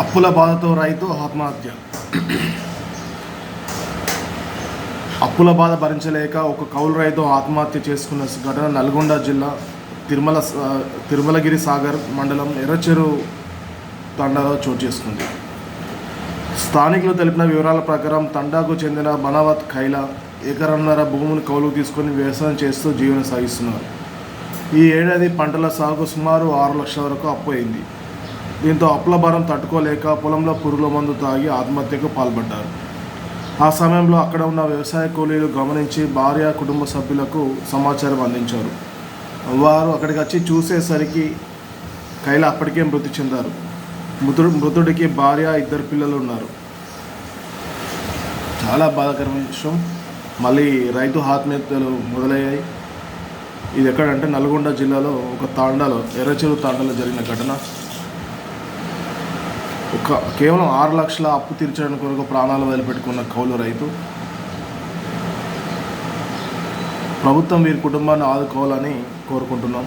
అప్పుల బాధతో రైతు ఆత్మహత్య. అప్పుల బాధ భరించలేక ఒక కౌలు రైతు ఆత్మహత్య చేసుకున్న ఘటన నల్గొండ జిల్లా తిరుమల తిరుమలగిరి సాగర్ మండలం ఎర్రచెరు తండాలో చోటు చేసుకుంది. స్థానికులు తెలిపిన వివరాల ప్రకారం తండాకు చెందిన బనావత్ ఖైలా ఎకరన్నర భూములు కౌలుకు తీసుకొని వ్యవసాయం చేస్తూ జీవనం సాగిస్తున్నారు. ఈ ఏడాది పంటల సాగు సుమారు ఆరు లక్షల వరకు అప్పు అయింది. దీంతో అప్పుల భారం తట్టుకోలేక పొలంలో పురుగుల మందు తాగి ఆత్మహత్యకు పాల్పడ్డారు. ఆ సమయంలో అక్కడ ఉన్న వ్యవసాయ కూలీలు గమనించి భార్య కుటుంబ సభ్యులకు సమాచారం అందించారు. వారు అక్కడికి వచ్చి చూసేసరికి కైలా అప్పటికే మృతి చెందారు. మృతుడు మృతుడికి భార్య ఇద్దరు పిల్లలు ఉన్నారు. చాలా బాధాకరమైన విషయం. మళ్ళీ రైతు ఆత్మహత్యలు మొదలయ్యాయి. ఇది ఎక్కడంటే నల్గొండ జిల్లాలో ఒక తాండాలో ఎర్రచెరు తాండాలో జరిగిన ఘటన. ఒక కేవలం ఆరు లక్షల అప్పు తీర్చడానికి కొరకు ప్రాణాలు వదిలిపెట్టుకున్న కౌలు రైతు ప్రభుత్వం వీరి కుటుంబాన్ని ఆదుకోవాలని కోరుకుంటున్నాం.